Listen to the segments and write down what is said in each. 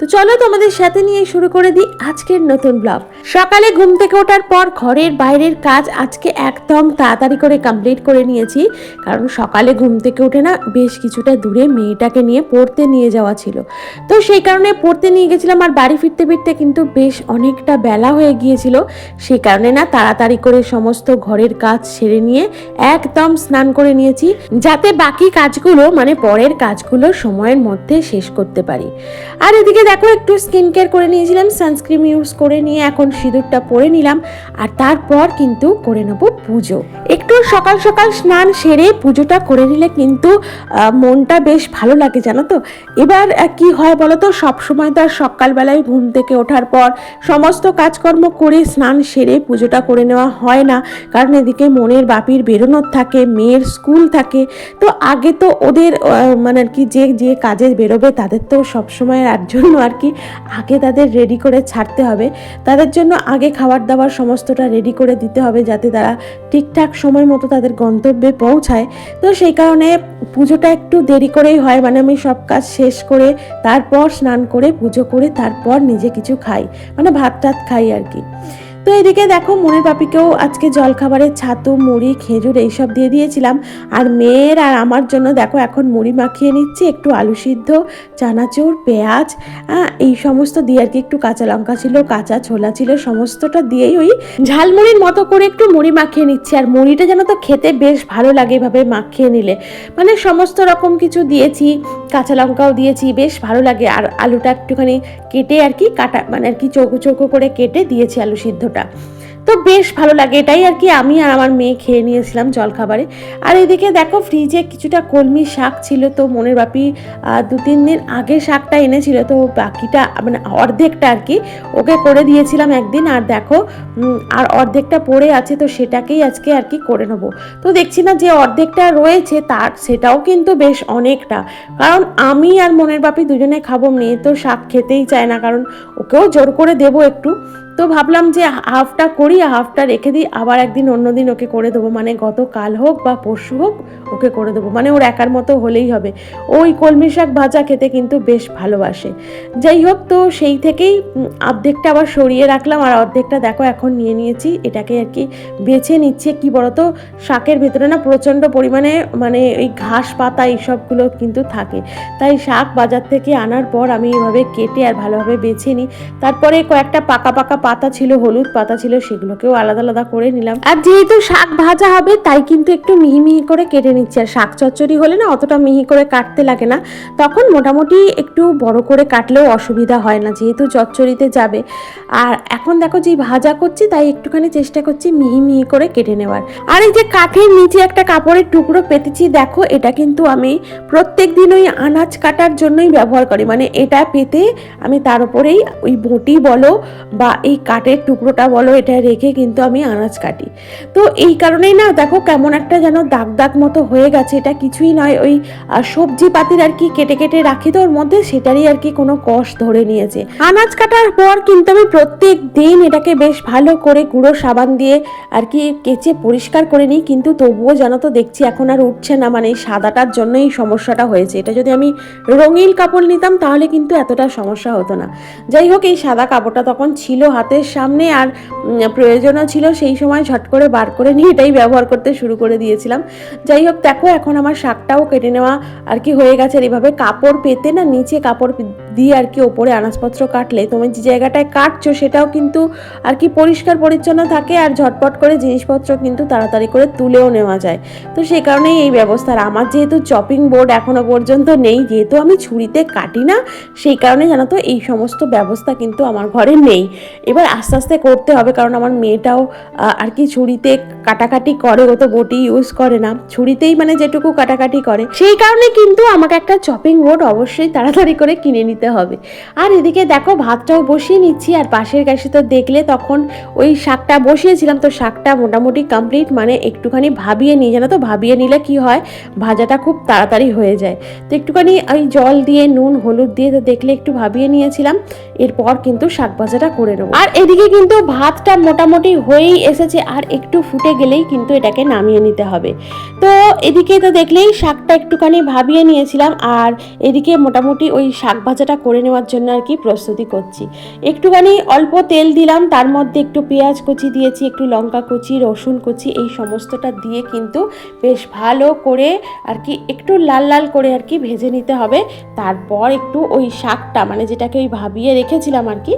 তো চলো তোমাদের সাথে নিয়ে শুরু করে দিই আজকের নতুন ব্লগ। সকালে ঘুম থেকে ওঠার পর ঘরের বাইরের কাজ আজকে একদম তাড়াতাড়ি করে কমপ্লিট করে নিয়েছি। কারণ সকালে ঘুম থেকে উঠে না বেশ কিছুটা দূরে মেয়েটাকে নিয়ে পড়তে নিয়ে যাওয়া ছিল। তো সেই কারণে পড়তে নিয়ে গেছিলাম আর বাড়ি ফিরতে ফিরতে কিন্তু বেশ অনেকটা বেলা হয়ে গিয়েছিল। সেই কারণে না তাড়াতাড়ি করে সমস্ত ঘরের কাজ সেরে নিয়ে একদম স্নান করে নিয়েছি। যাতে বাকি কাজগুলো মানে পরের কাজগুলো সময়ের মধ্যে শেষ করতে পারি। আর এদিকে দেখো, একটু স্কিন কেয়ার করে নিয়েছিলাম সানস্ক্রিন ইউজ করে নিয়ে এখন সিঁদুরটা পরে নিলাম, আর তারপর কিন্তু করে নেব পুজো। একটু সকাল সকাল স্নান সেরে পুজোটা করে নিলে কিন্তু মনটা বেশ ভালো লাগে, জানো তো? এবার কি হয় বলো তো? সবসময় তো আর সকালবেলায় ঘুম থেকে ওঠার পর সমস্ত কাজকর্ম করে স্নান সেরে পুজোটা করে নেওয়া হয় না। কারণ এদিকে মনের বাপির বেরোনোর থাকে, মেয়ের স্কুল থাকে। তো আগে তো ওদের মানে আর কি যে যে কাজে বেরোবে তাদের তো সবসময় আর আর কি আগে তাদের রেডি করে ছাড়তে হবে। তাদের জন্য আগে খাবার দাবার সমস্তটা রেডি করে দিতে হবে যাতে তারা ঠিকঠাক সময় মতো তাদের গন্তব্যে পৌঁছায়। তো সেই কারণে পুজোটা একটু দেরি করেই হয় মানে আমি সব কাজ শেষ করে তারপর স্নান করে পুজো করে তারপর নিজে কিছু খাই মানে ভাত টাত খাই আর কি। তো এদিকে দেখো মনের পাপিকেও আজকে জলখাবারের ছাতু, মুড়ি, খেজুর এইসব দিয়ে দিয়েছিলাম। আর মেয়ের আর আমার জন্য দেখো এখন মুড়ি মাখিয়ে নিচ্ছি, একটু আলু সিদ্ধ, চানাচুর, পেঁয়াজ এই সমস্ত দিয়ে আর কি একটু কাঁচা লঙ্কা ছিল, কাঁচা ছোলা ছিল, সমস্তটা দিয়েই ওই ঝালমুড়ির মতো করে একটু মুড়ি মাখিয়ে নিচ্ছি। আর মুড়িটা যেন তো খেতে বেশ ভালো লাগে এভাবে মাখিয়ে নিলে। মানে সমস্ত রকম কিছু দিয়েছি, কাঁচা লঙ্কাও দিয়েছি, বেশ ভালো লাগে। আর আলুটা একটুখানি কেটে আর কি কাটা মানে আর কি চৌকো চৌকো করে কেটে দিয়েছি আলু সিদ্ধটা তো বেশ ভালো লাগে এটাই আর কি। আমি আর আমার মেয়ে খেয়ে নিয়েছিলাম জলখাবারে। আর এদিকে দেখো ফ্রিজে কিছুটা কলমি শাক ছিল তো মনের বাপি দু, তিন দিন আগে শাকটা এনেছিল তো বাকিটা মানে অর্ধেকটা আর কি ওকে করে দিয়েছিলাম একদিন। আর দেখো আর অর্ধেকটা পড়ে আছে তো সেটাকেই আজকে আর কি করে নেব। তো দেখছি না যে অর্ধেকটা রয়েছে তার, সেটাও কিন্তু বেশ অনেকটা। কারণ আমি আর মনের বাপি দুজনে খাব, মেয়ে তো শাক খেতেই চায় না। কারণ ওকেও জোর করে দেবো একটু। তো ভাবলাম যে হাফটা করি হাফটা রেখে দিই, আবার একদিন অন্যদিন ওকে করে দেবো। মানে গতকাল হোক বা পরশু হোক ওকে করে দেবো। মানে ওর একার মতো হলেই হবে। ওই কলমি শাক ভাজা খেতে কিন্তু বেশ ভালোবাসে। যাই হোক, তো সেই থেকেই অর্ধেকটা আবার সরিয়ে রাখলাম। আর অর্ধেকটা দেখো এখন নিয়ে নিয়েছি। এটাকে আর কি বেছে নিচ্ছে। কি বলতো? শাকের ভেতরে না প্রচণ্ড পরিমাণে মানে এই ঘাস পাতা এইসবগুলো কিন্তু থাকে। তাই শাক বাজার থেকে আনার পর আমি এভাবে কেটে আর ভালোভাবে বেছে নিই। তারপরে কয়েকটা পাকা পাকা পাতা ছিল হলুদ পাতা ছিল সেগুলোকেও আলাদা আলাদা করে নিলাম। আর যেহেতু শাক ভাজা হবে, তাই কিন্তু একটু মিহি মিহি করে কেটে নিচ্ছি। আর শাক চচ্চড়ি হলে না অতটা মিহি করে কাটতে লাগে না। তখন মোটামুটি একটু বড় করে কাটলেও অসুবিধা হয় না, যেহেতু চচ্চড়িতে যাবে। আর এখন দেখো যে ভাজা করছি, তাই একটুখানি চেষ্টা করছি মিহি মিহি করে কেটে নেওয়ার। আর এই যে কাঠের নিচে একটা কাপড়ের টুকরো পেতেছি, দেখো এটা কিন্তু আমি প্রত্যেক দিন ওই আনাজ কাটার জন্যই ব্যবহার করি। মানে এটা পেতে আমি তার উপরেই ওই বটি বলো বা এই কাঠের টুকরোটা বলো, এটা রেখে কিন্তু আমি আনাজ কাটি। তো এই কারণেই না, দেখো কেমন একটা যেন দাগ দাগ মতো হয়ে গেছে, এটা কিছুই নয়। ওই সবজি পাতির আর কি কেটে কেটে রাখি তো, ওর মধ্যে সেটারই আর কি কোনো কষ ধরে নিয়েছে। আনাজ কাটার পর কিন্তু আমি প্রত্যেক দিন এটাকে বেশ ভালো করে গুঁড়ো সাবান দিয়ে আর কি কেচে পরিষ্কার করে নিই, কিন্তু তবুও যেন তো দেখছি এখন আর উঠছে না মানে এই সাদাটার জন্য এই সমস্যাটা হয়েছে। এটা যদি আমি রঙিন কাপড় নিতাম, তাহলে কিন্তু এতটা সমস্যা হতো না। যাই হোক, এই সাদা কাপড়টা তখন ছিল হাতের সামনে আর প্রয়োজনও ছিল, সেই সময় ঝট করে বার করে নিয়ে এটাই ব্যবহার করতে শুরু করে দিয়েছিলাম। যাই হোক, দেখো এখন আমার শাকটাও কেটে নেওয়া আর কি হয়ে গেছে। আর এভাবে কাপড় পেতে না, নিচে কাপড় দিয়ে আর কি ওপরে আনাজপত্র কাটলে। তুমি যে জায়গাটায় কাটছো সেটাও কিন্তু আর কি পরিষ্কার পরিচ্ছন্ন থাকে আর ঝটপট করে জিনিসপত্র কিন্তু তাড়াতাড়ি করে তুলেও নেওয়া যায়। তো সেই কারণেই এই ব্যবস্থা। আর আমার যেহেতু চপিং বোর্ড এখনও পর্যন্ত নেই, যেহেতু আমি ছুরিতে কাটি না, সেই কারণে জানো তো এই সমস্ত ব্যবস্থা কিন্তু আমার ঘরে নেই। এবার আস্তে আস্তে করতে হবে, কারণ আমার মেয়েটাও আর কি ছুরিতে কাটাকাটি করে, ও তো বটি ইউজ করে না। ছুরিতেই মানে যেটুকু কাটাকাটি করে। সেই কারণে কিন্তু আমাকে একটা চপিং বোর্ড অবশ্যই তাড়াতাড়ি করে কিনে নিতে হবে। আর এদিকে দেখো, ভাতটাও বসিয়ে নিচ্ছি, আর পাশের গ্যাসে তো দেখলে তখন ওই শাকটা বসিয়েছিলাম। তো শাকটা মোটামুটি কমপ্লিট মানে একটুখানি ভাবিয়ে নিই, জানো তো? ভাবিয়ে নিলে কি হয়? ভাজাটা খুব তাড়াতাড়ি হয়ে যায়। তো একটুখানি ওই জল দিয়ে, নুন, হলুদ দিয়ে তো দেখলে একটু ভাবিয়ে নিয়েছিলাম। এরপর কিন্তু শাক ভাজাটা করে নেব। আর এদিকে কিন্তু ভাতটা মোটামুটি হয়েই এসেছে, আর একটু ফুটে গেলেই কিন্তু এটাকে নামিয়ে নিতে হবে। তো এদিকে তো দেখলেই শাকটা একটুখানি ভাবিয়ে নিয়েছিলাম, আর এদিকে মোটামুটি ওই শাক ভাজাটা করে নেওয়ার জন্য আর কি প্রস্তুতি করছি। একটুখানি অল্প তেল দিলাম, তার মধ্যে একটু পেঁয়াজ কুচি দিয়েছি, একটু লঙ্কা কুচি, রসুন কুচি, এই সমস্তটা দিয়ে কিন্তু বেশ ভালো করে আর কি একটু লাল লাল করে আর কি ভেজে নিতে হবে। তারপর একটু ওই শাকটা মানে যেটাকে ওই ভাবিয়ে রেখেছিলাম আর কি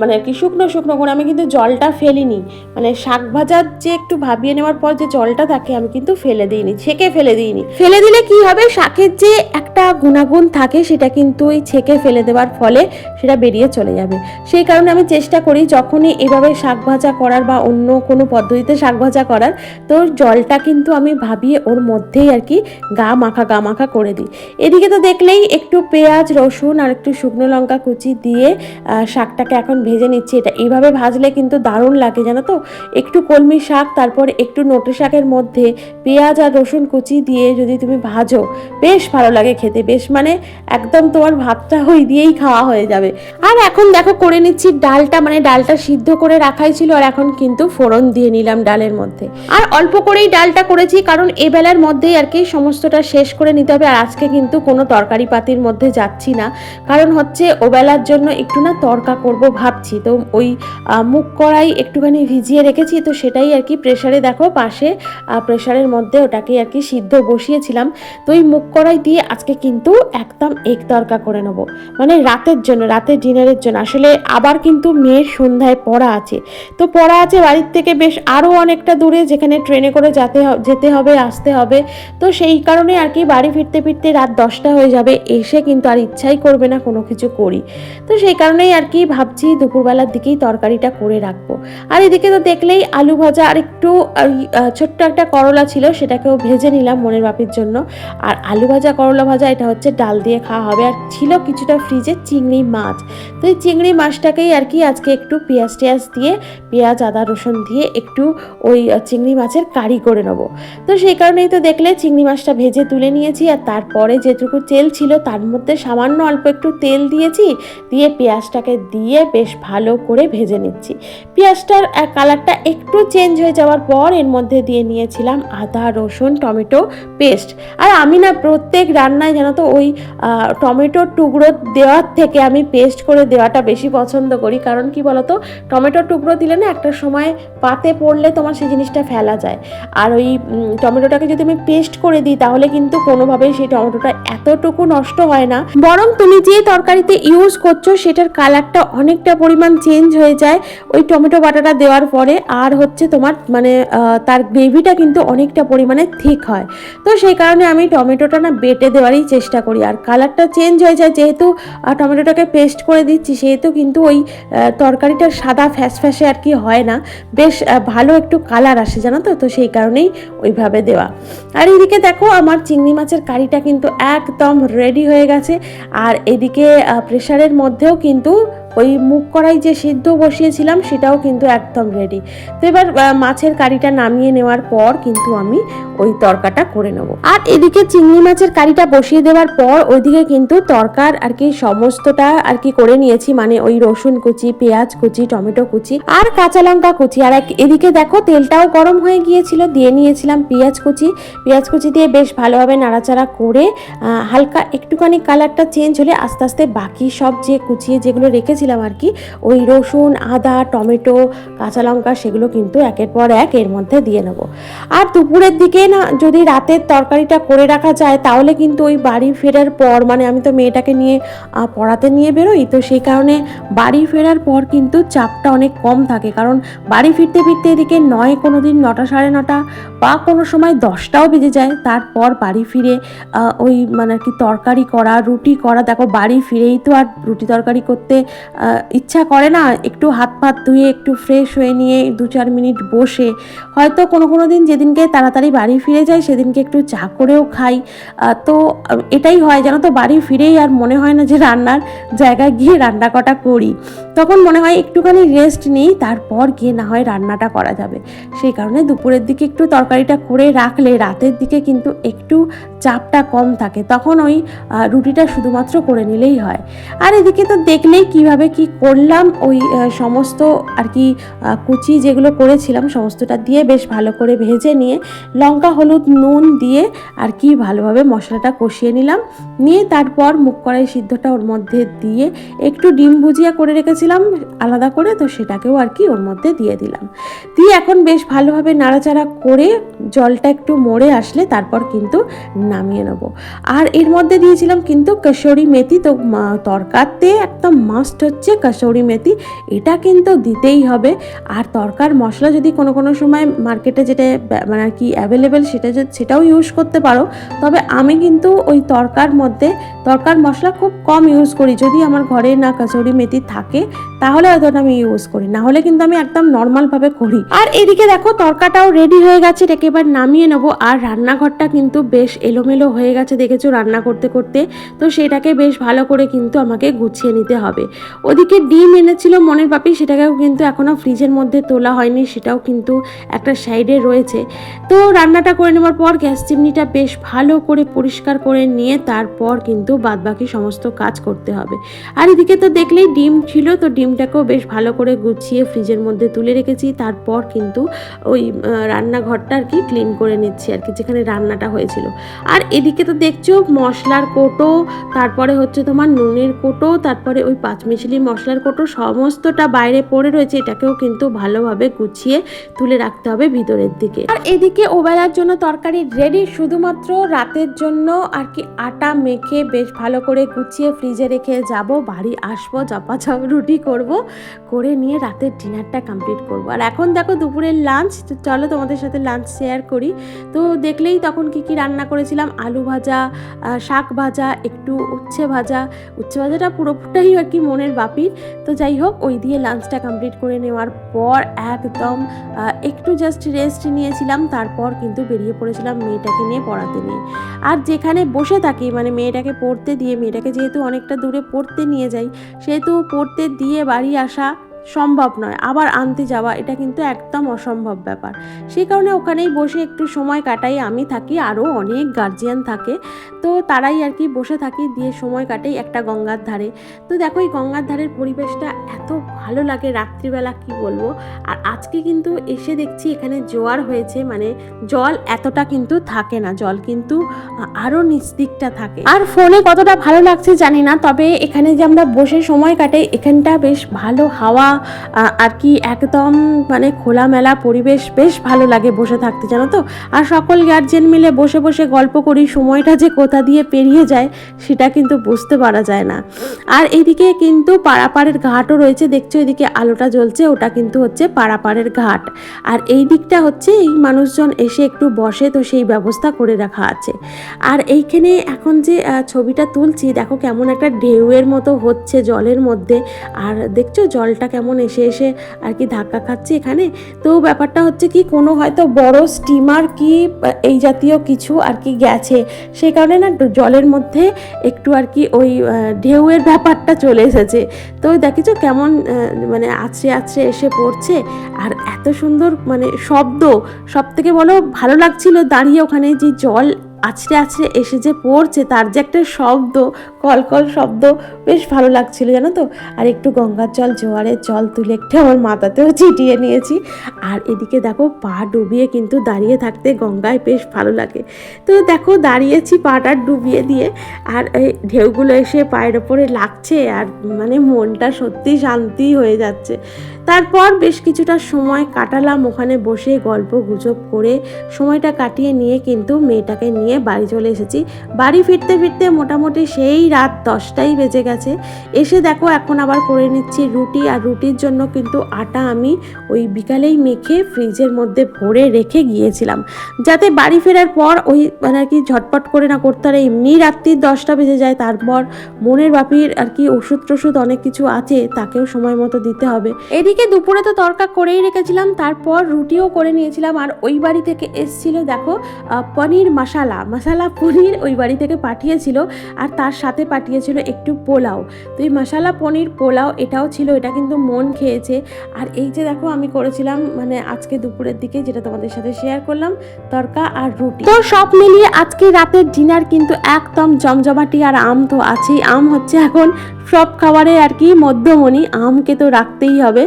মানে আর কি শুকনো শুকনো করে, আমি কিন্তু জলটা ফেলিনি। মানে শাক ভাজার যে একটু ভাবিয়ে নেওয়ার পর যে জলটা থাকে, আমি কিন্তু ফেলে দিইনি, ছেঁকে ফেলে দিইনি। ফেলে দিলে কি হবে? শাকের যে একটা গুণাগুণ থাকে, সেটা কিন্তু ওই ছেঁকে ফেলে দেওয়ার ফলে সেটা বেরিয়ে চলে যাবে। সেই কারণে আমি চেষ্টা করি যখনই এভাবে শাক ভাজা করার বা অন্য কোনো পদ্ধতিতে শাক ভাজা করার, তো জলটা কিন্তু আমি ভাবিয়ে ওর মধ্যেই আর কি গা মাখা গা মাখা করে দিই। এদিকে তো দেখলেই একটু পেঁয়াজ, রসুন আর একটু শুকনো লঙ্কা কুচি দিয়ে শাকটাকে এখন ভেজে নিচ্ছি। এটা এইভাবে ভাজলে কিন্তু দারুণ লাগে, জানো তো? একটু কলমি শাক, তারপর একটু নোটে শাকের মধ্যে পেঁয়াজ আর রসুন কুচি দিয়ে যদি তুমি ভাজো, বেশ ভালো লাগে খেতে। বেশ মানে একদম তোমার ভাতটা ওই দিয়েই খাওয়া হয়ে যাবে। আর এখন দেখো করে নিচ্ছি ডালটা মানে ডালটা সিদ্ধ করে রাখাই ছিল আর এখন কিন্তু ফোড়ন দিয়ে নিলাম ডালের মধ্যে। আর অল্প করেই ডালটা করেছি কারণ এ বেলার মধ্যেই আর কি সমস্তটা শেষ করে নিতে হবে আর আজকে কিন্তু কোনো তরকারি পাতির মধ্যে যাচ্ছি না। কারণ হচ্ছে ওবেলার জন্য একটু না তরকা করব ভাবছি। তো ওই মুগ কড়াই একটুখানি ভিজিয়ে রেখেছি তো সেটাই আর কি প্রেশারে দেখো পাশে প্রেশারের মধ্যে ওটাকে আর কি সিদ্ধ বসিয়েছিলাম। তো ওই মুগ কড়াই দিয়ে আজকে কিন্তু একদম এক তরকা করে নেব। মানে রাতের জন্য, রাতের ডিনারের জন্য। আসলে আবার কিন্তু মেয়ের সন্ধ্যায় পড়া আছে। তো পড়া আছে বাড়ির থেকে বেশ আরও অনেকটা দূরে, যেখানে ট্রেনে করে যেতে যেতে হবে, আসতে হবে। তো সেই কারণে আর কি বাড়ি ফিরতে ফিরতে রাত দশটা হয়ে যাবে। এসে কিন্তু আর ইচ্ছাই করবে না কোনো কিছু করি। তো সেই কারণেই আর কি ভাবছি দুপুরবেলার দিকেই তরকারিটা করে রাখব। আর এদিকে তো দেখলেই আলু ভাজা আর একটু ছোট্ট একটা করলা ছিল, সেটাকেও ভেজে নিলাম মনের বাপির জন্য। আর আলু ভাজা, করলা ভাজা, এটা হচ্ছে ডাল দিয়ে খাওয়া হবে। আর ছিল কিছুটা ফ্রিজে চিংড়ি মাছ। তো এই চিংড়ি মাছটাকেই আর কি আজকে একটু পেঁয়াজ টেয়াজ দিয়ে, পেঁয়াজ, আদা, রসুন দিয়ে একটু ওই চিংড়ি মাছের কারি করে নেব। তো সেই কারণেই তো দেখলে চিংড়ি মাছটা ভেজে তুলে নিয়েছি আর তারপরে যেটুকু তেল ছিল তার মধ্যে সামান্য অল্প একটু তেল দিয়েছি, দিয়ে পেঁয়াজটাকে দিয়ে বেশ ভালো করে ভেজে নিচ্ছি। পেঁয়াজটার কালারটা একটু চেঞ্জ হয়ে যাওয়ার পর এর মধ্যে দিয়ে নিয়েছিলাম আদা, রসুন, টমেটো পেস্ট আর আমি না প্রত্যেক রান্নায় জানো তো ওই টমেটোর টুকরো দেওয়ার থেকে আমি পেস্ট করে দেওয়াটা বেশি পছন্দ করি। কারণ কি বলতো? টমেটোর টুকরো দিলে না একটা সময় পাতে পড়লে তোমার সেই জিনিসটা ফেলা যায়। আর ওই টমেটোটাকে যদি আমি পেস্ট করে দিই, তাহলে কিন্তু কোনোভাবেই সেই টমেটোটা এতটুকু নষ্ট হয় না। বরং তুমি যে তরকারিতে ইউজ করছ, সেটার কালারটা অনেকটা পরিমাণ চেঞ্জ হয়ে যায় ওই টমেটো বাটাটা দেওয়ার পরে। আর হচ্ছে তোমার মানে তার গ্রেভিটা কিন্তু অনেকটা পরিমাণে থিক হয়। তো সেই কারণে আমি টমেটোটা না বেটে দেওয়ারই চেষ্টা করি। আর কালারটা চেঞ্জ হয়ে যায় যেহেতু আহ, টমেটোটাকে পেস্ট করে দিচ্ছি সেহেতু কিন্তু ওই তরকারিটা সাদা ফ্যাস ফ্যাসে আর কি হয় না। বেশ ভালো একটু কালার আসে জানো তো? তো সেই কারণেই ওইভাবে দেওয়া। আর এদিকে দেখো আমার চিংড়ি মাছের কারিটা কিন্তু একদম রেডি হয়ে গেছে। আর এদিকে প্রেশারের মধ্যেও কিন্তু ওই মুখ কড়াই যে সিদ্ধ বসিয়েছিলাম, সেটাও কিন্তু একদম রেডি তো এবার মাছের কারিটা নামিয়ে নেওয়ার পর কিন্তু আমি ওই তরকাটা করে নেব। আর এদিকে চিংড়ি মাছের কারিটা বসিয়ে দেওয়ার পর, ওইদিকে কিন্তু তরকার আর কি সমস্তটা আর কি করে নিয়েছি মানে ওই রসুন কুচি, পেঁয়াজ কুচি, টমেটো কুচি আর কাঁচা লঙ্কা কুচি। আর এদিকে দেখো তেলটাও গরম হয়ে গিয়েছিল, দিয়ে নিয়েছিলাম পেঁয়াজ কুচি। পেঁয়াজ কুচি দিয়ে বেশ ভালোভাবে নাড়াচাড়া করে হালকা একটুখানি কালারটা চেঞ্জ হলে আস্তে আস্তে বাকি সব যে কুচিয়ে যেগুলো রেখেছিলাম আর কি। ওই রসুন, আদা, টমেটো, কাঁচা লঙ্কা সেগুলো কিন্তু একের পর এক এর মধ্যে দিয়ে নেব। আর দুপুরের দিকে না যদি রাতের তরকারিটা করে রাখা যায় তাহলে কিন্তু ওই বাড়ি ফেরার পর মানে আমি তো মেয়েটাকে নিয়ে পড়াতে নিয়ে বেরোই, তো সেই কারণে বাড়ি ফেরার পর কিন্তু চাপটা অনেক কম থাকে। কারণ বাড়ি ফিরতে ফিরতে এদিকে নয় কোনো দিন নটা, সাড়ে নটা বা কোনো সময় দশটাও বেজে যায়। তারপর বাড়ি ফিরে ওই মানে আর কি তরকারি করা, রুটি করা, দেখো বাড়ি ফিরেই তো আর রুটি তরকারি করতে ইচ্ছা করে না, একটু হাত পাত ধুয়ে, একটু ফ্রেশ হয়ে নিয়ে দু চার মিনিট বসে। হয়তো কোনো কোনো দিন যেদিনকে তাড়াতাড়ি বাড়ি ফিরে যায় সেদিনকে একটু চা করেও খাই। তো এটাই হয় জানো তো, বাড়ি ফিরেই আর মনে হয় না যে রান্নার জায়গায় গিয়ে রান্না কটা করি। তখন মনে হয় একটুখানি রেস্ট নিই, তারপর গিয়ে না হয় রান্নাটা করা যাবে। সেই কারণে দুপুরের দিকে একটু তরকারিটা করে রাখলে, রাতের দিকে কিন্তু একটু চাপটা কম থাকে। তখন ওই রুটিটা শুধুমাত্র করে নিলেই হয়। আর এদিকে তো দেখলেই কীভাবে কি করলাম, ওই সমস্ত আর কি কুচি যেগুলো করেছিলাম, সমস্তটা দিয়ে বেশ ভালো করে ভেজে নিয়ে লঙ্কা, হলুদ, নুন দিয়ে আর কি ভালোভাবে মশলাটা কষিয়ে নিলাম। নিয়ে তারপর মুখ কড়াই সিদ্ধটা ওর মধ্যে দিয়ে একটু ডিম ভুজিয়া করে রেখেছিলাম, আলাদা করে, তো সেটাকেও আর কি ওর মধ্যে দিয়ে দিলাম। দিয়ে এখন বেশ ভালোভাবে নাড়াচাড়া করে জলটা একটু মরে আসলে তারপর কিন্তু নামিয়ে নেব। আর এর মধ্যে দিয়েছিলাম কিন্তু কসৌরি মেথি, তো তরকাতে একদম মাস্ট হচ্ছে কসৌরি মেথি, এটা কিন্তু দিতেই হবে। আর তরকার মশলা যদি কোনো কোনো সময় মার্কেটে যেটা মানে আর কি অ্যাভেলেবেল সেটা সেটাও ইউজ করতে পারো। তবে আমি কিন্তু ওই তরকার মধ্যে, তরকার মশলা খুব কম ইউজ করি। যদি আমার ঘরে না কচুরি মেথি থাকে, তাহলে হয়তো আমি ইউজ করি। না হলে কিন্তু আমি একদম নর্মালভাবে করি। আর এদিকে দেখো, তরকাটাও রেডি হয়ে গেছে, এটাকে এবার নামিয়ে নেব। আর রান্নাঘরটা কিন্তু বেশ এলোমেলো হয়ে গেছে, দেখেছ রান্না করতে করতে। তো সেটাকে বেশ ভালো করে কিন্তু আমাকে গুছিয়ে নিতে হবে। ওদিকে ডিম এনেছিল মনের পাপি সেটাকেও কিন্তু এখনও ফ্রিজের মধ্যে তোলা হয়নি, সেটাও কিন্তু একটা সাইডে রয়েছে। তো রান্নাটা করে নেওয়ার পর গ্যাস চিমনিটা বেশ ভালো করে পরিষ্কার করে নিয়ে তারপর কিন্তু বাদবাকি সমস্ত কাজ করতে হবে। আর এদিকে তো দেখলেই ডিম ছিল, তো ডিমটাকেও বেশ ভালো করে গুছিয়ে ফ্রিজের মধ্যে তুলে রেখেছি। তারপর কিন্তু ওই রান্নাঘরটা আর কি ক্লিন করে নিচ্ছি আর কি, যেখানে রান্নাটা হয়েছিল। আর এদিকে তো দেখছ মশলার কোটো, তারপরে হচ্ছে তোমার নুনের কোটো, তারপরে ওই পাঁচমিশালি মশলার কোটো সমস্তটা বাইরে পড়ে রয়েছে, এটাকেও কিন্তু ভালোভাবে গুছিয়ে তুলে রাখতে হবে ভিতরের দিকে। আর এদিকে ওবেলার জন্য তরকারি রেডি শুধুমাত্র রাতের জন্য আর কি আটা মেখে বেশ ভালো করে গুছিয়ে ফ্রিজে রেখে যাব, বাড়ি আসব চাপা চাপ রুটি করব, করে নিয়ে রাতের ডিনারটা কমপ্লিট করব। আর এখন দেখো দুপুরের লাঞ্চ চলো তোমাদের সাথে লাঞ্চ শেয়ার করি। তো দেখলেই তখন কি কি রান্না করেছিলাম? আলু ভাজা শাক ভাজা, একটু উচ্ছে ভাজা। উচ্ছে ভাজাটা পুরোটাই আর কি মনের বাপির। তো যাই হোক, ওই দিয়ে লাঞ্চটা কমপ্লিট করে নেওয়ার পর একদম একটু জাস্ট রেস্ট নিয়েছিলাম, তারপর কিন্তু বেরিয়ে পড়েছিলাম মেয়েটাকে নিয়ে পড়াতে নিয়ে। আর যেখানে বসে থাকি মানে মেয়েটাকে পড়তে দিয়ে, মেয়েটাকে যেহেতু অনেকটা দূরে পড়তে নিয়ে যাই, সেহেতু পড়তে দিয়ে বাড়ি আসা সম্ভব নয়। আবার আনতে যাওয়া, এটা কিন্তু একদম অসম্ভব ব্যাপার। সেই কারণে ওখানেই বসে একটু সময় কাটাই। আমি থাকি, আরও অনেক গার্জিয়ান থাকে। তো তারাই আর কি বসে থাকি, দিয়ে সময় কাটাই একটা গঙ্গার ধারে। তো দেখো, এই গঙ্গার ধারের পরিবেশটা এত ভালো লাগে রাত্রিবেলা, কি বলব? আর আজকে কিন্তু এসে দেখছি এখানে জোয়ার হয়েছে। মানে জল এতটা কিন্তু থাকে না, জল কিন্তু আরও নিচ দিকটা থাকে। আর ফোনে কতটা ভালো লাগছে জানি না, তবে এখানে যে আমরা বসে সময় কাটাই, এখানটা বেশ ভালো হাওয়া আর কি একদম মানে খোলামেলা পরিবেশ বেশ ভালো লাগে বসে থাকতে, জানো তো? আর সকল গার্জেন মিলে বসে বসে গল্প করি, সময়টা যে কোথা দিয়ে পেরিয়ে যায় সেটা কিন্তু বুঝতে পারা যায় না। আর এদিকে কিন্তু পাড়াপাড়ের ঘাটও রয়েছে, দেখছ এদিকে আলোটা জ্বলছে, ওটা কিন্তু হচ্ছে পাড়াপাড়ের ঘাট। আর এই দিকটা হচ্ছে এই মানুষজন এসে একটু বসে, তো সেই ব্যবস্থা করে রাখা আছে। আর এইখানে এখন যে ছবিটা তুলছি, দেখো কেমন একটা ঢেউয়ের মতো হচ্ছে জলের মধ্যে। আর দেখছ জলটা কেমন এসে এসে আর কি ধাক্কা খাচ্ছে এখানে। তো ব্যাপারটা হচ্ছে কি, কোনো হয়তো বড় স্টিমার কি, এই জাতীয় কিছু আর কি গেছে। সেই কারণে না জলের মধ্যে একটু আর কি ওই ঢেউয়ের ব্যাপারটা চলে এসেছে। তো দেখেছ কেমন মানে আছড়ে আছড়ে এসে পড়ছে। আর এত সুন্দর মানে শব্দ সব থেকে বলো ভালো লাগছিল দাঁড়িয়ে ওখানে যে জল আছড়ে আছড়ে এসে যে পড়ছে, তার যে একটা শব্দ, কলকল শব্দ, বেশ ভালো লাগছিল, জানো তো? আর একটু গঙ্গার জল, জোয়ারের জল তুলে একটু আমার মাথাতেও চিটিয়ে নিয়েছি। আর এদিকে দেখো, পা ডুবিয়ে কিন্তু দাঁড়িয়ে থাকতে গঙ্গায় বেশ ভালো লাগে। তো দেখো, দাঁড়িয়েছি পাটা ডুবিয়ে দিয়ে, আর এই ঢেউগুলো এসে পায়ের ওপরে লাগছে, আর মানে মনটা সত্যি শান্তি হয়ে যাচ্ছে। তারপর বেশ কিছুটা সময় কাটালাম, ওখানে বসে গল্প গুজব করে, সময়টা কাটিয়ে নিয়ে কিন্তু মেয়েটাকে নিয়ে নিয়ে বাড়ি চলে এসেছি। বাড়ি ফিরতে ফিরতে মোটামুটি সেই রাত দশটাই বেজে গেছে। এসে দেখো এখন আবার করে নিচ্ছি রুটি, আর রুটির জন্য কিন্তু আটা আমি ওই বিকালেই মেখে ফ্রিজের মধ্যে ভরে রেখে গিয়েছিলাম। যাতে বাড়ি ফেরার পর ওই মানে আর কি ঝটপট করে না করতে পারে এমনি রাত্রির দশটা বেজে যায়, তারপর মনের বাপির আর কি ওষুধ টষুধ অনেক কিছু আছে, তাকেও সময় মতো দিতে হবে। এদিকে দুপুরে তো তরকা করেই রেখেছিলাম, তারপর রুটিও করে নিয়েছিলাম। আর ওই বাড়ি থেকে এসছিল, দেখো পনির মশালা। মশালা পনির ওই বাড়ি থেকে পাঠিয়েছিল আর তার সাথে পাঠিয়েছিল একটু পোলাও। তো এই মশালা পনির, পোলাও এটাও ছিল, এটা কিন্তু মন খেয়েছে। আর এই যে দেখো আমি করেছিলাম মানে আজকে দুপুরের দিকে যেটা তোমাদের সাথে শেয়ার করলাম, তরকা আর রুটি। তো সব মিলিয়ে আজকে রাতের ডিনার কিন্তু একদম জমজমাটি আর আম তো আছেই। আম হচ্ছে এখন সব খাবারে আর কি মধ্যমণি। আমকে তো রাখতেই হবে।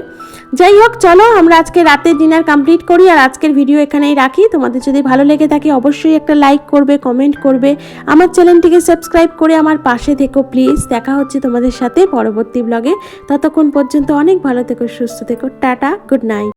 যাই হোক চলো আমরা আজকে রাতের ডিনার কমপ্লিট করি আর আজকের ভিডিও এখানেই রাখি। তোমাদের যদি ভালো লেগে থাকে অবশ্যই একটা লাইক করবে কমেন্ট করবে। আমার চ্যানেলটিকে সাবস্ক্রাইব করে আমার পাশে থেকো প্লিজ দেখা হচ্ছে তোমাদের সাথে পরবর্তী ব্লগে ততক্ষণ পর্যন্ত অনেক ভালো থেকো, সুস্থ থেকো। Tata good night